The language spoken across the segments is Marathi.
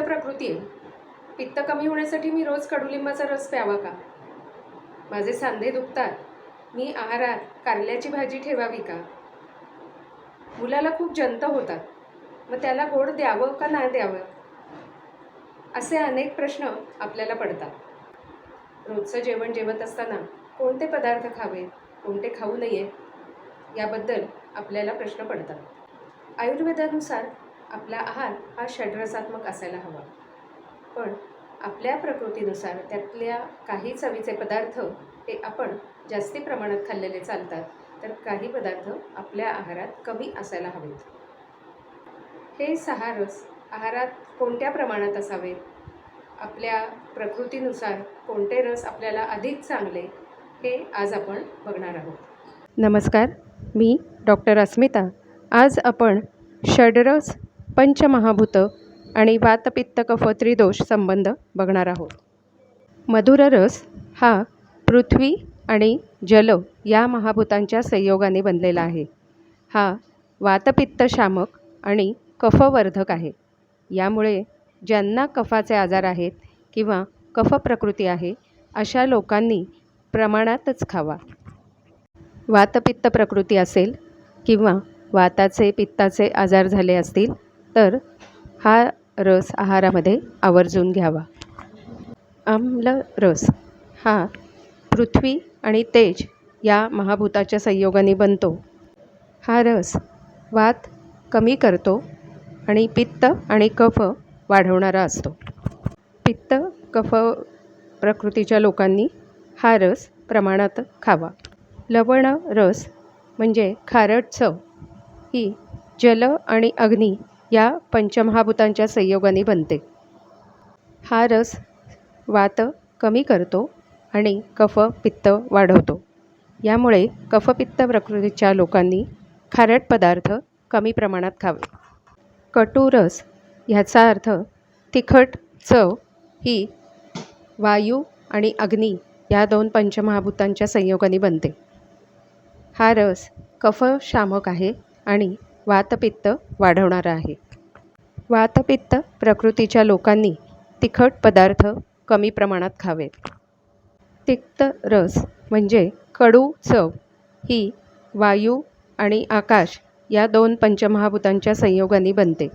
पित्त प्रकृती आहे. पित्त कमी होण्यासाठी मी रोज कडुलिंबाचा रस प्यावा का? माझे सांधे दुखतात. मी आहारात कारल्याची भाजी ठेवावी का? मुलाला खूप जंत होतात. मग त्याला गोड द्यावं का नाही द्यावं? असे अनेक प्रश्न आपल्याला पडतात. रोजचं जेवण जेवत असताना कोणते पदार्थ खावेत कोणते खाऊ नयेत याबद्दल आपल्याला प्रश्न पडतात. आयुर्वेदानुसार आपला आहार हा षड्रसात्मक असायला हवा. पण आपल्या प्रकृतीनुसार त्यातल्या काही चवीचे पदार्थ हे आपण जास्ती प्रमाणात खाल्लेले चालतात तर काही पदार्थ आपल्या आहारात कमी असायला हवेत. हे सहा रस आहारात कोणत्या प्रमाणात असावेत? आपल्या प्रकृतीनुसार कोणते रस आपल्याला अधिक चांगले हे आज आपण बघणार आहोत. नमस्कार मी डॉक्टर अस्मिता. आज आपण षडरस पंचमहाभूत आणि वातपित्त कफ त्रिदोष संबंध बघणार आहोत. मधुर रस हा पृथ्वी आणि जल या महाभूतांच्या संयोगाने बनलेला आहे. हा वातपित्त शामक आणि कफवर्धक आहे. यामुळे ज्यांना कफाचे आजार आहेत किंवा कफ प्रकृती आहे अशा लोकांनी प्रमाणातच खावा. वातपित्त प्रकृती असेल किंवा वाताचे पित्ताचे आजार झाले असतील तर हा रस आहारामध्ये आवर्जून घ्यावा. आम्ल रस हा पृथ्वी आणि तेज या महाभूताच्या संयोगाने बनतो. हा रस वात कमी करतो आणि पित्त आणि कफ वाढवणारा असतो. पित्त कफ प्रकृतीच्या लोकांनी हा रस प्रमाणात खावा. लवण रस म्हणजे खारट चव ही जल आणि अग्नी या पंचमहाभूतांच्या संयोगाने बनते. हा रस वात कमी करतो आणि कफ पित्त वाढवतो. यामुळे कफपित्त प्रकृतीच्या लोकांनी खारट पदार्थ कमी प्रमाणात खावे. कटू रस ह्याचा अर्थ तिखट चव ही वायू आणि अग्नी या दोन पंचमहाभूतांच्या संयोगाने बनते. हा रस कफशामक आहे आणि वातपित्त वाढवणारा आहे. वातपित्त प्रकृतीच्या लोकांनी तिखट पदार्थ कमी प्रमाणात खावेत. तिक्त रस म्हणजे कडू चव ही वायू आणि आकाश या दोन पंचमहाभूतांच्या संयोगाने बनते.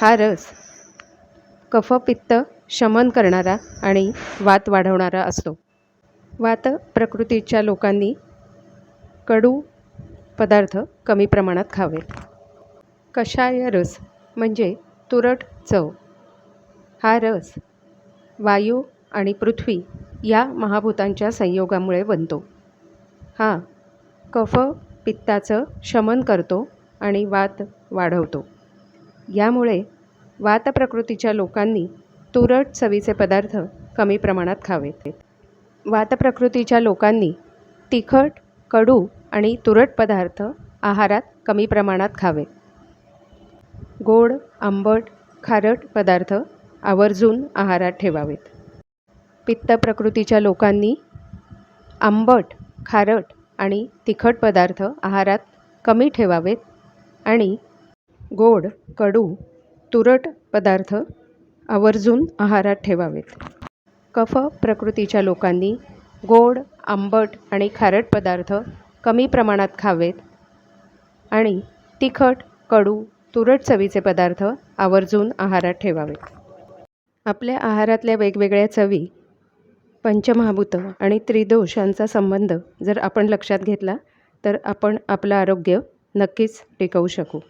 हा रस कफपित्त शमन करणारा आणि वात वाढवणारा असतो. वात प्रकृतीच्या लोकांनी कडू पदार्थ कमी प्रमाणात खावेत कषाय रस म्हणजे तुरट चव. हा रस वायू आणि पृथ्वी या महाभूतांच्या संयोगामुळे बनतो. हा कफ पित्ताचं शमन करतो आणि वात वाढवतो. यामुळे वात प्रकृतीच्या लोकांनी तुरट चवीचे पदार्थ कमी प्रमाणात खावेत. वात प्रकृतीच्या लोकांनी तिखट कडू आणि तुरट पदार्थ आहारात कमी प्रमाणात खावे. गोड आंबट खारट पदार्थ आवर्जून आहारात ठेवावेत. पित्त प्रकृतीच्या लोकांनी आंबट खारट आणि तिखट पदार्थ आहारात कमी ठेवावेत आणि गोड कडू तुरट पदार्थ आवर्जून आहारात ठेवावेत. कफ प्रकृतीच्या लोकांनी गोड आंबट आणि खारट पदार्थ कमी प्रमाणात खावेत आणि तिखट कडू तुरट चवीचे पदार्थ आवर्जून आहारात ठेवावेत. आपल्या आहारातल्या वेगवेगळ्या चवी पंचमहाभूत आणि त्रिदोष यांचा संबंध जर आपण लक्षात घेतला तर आपण आपलं आरोग्य नक्कीच टिकवू शकू.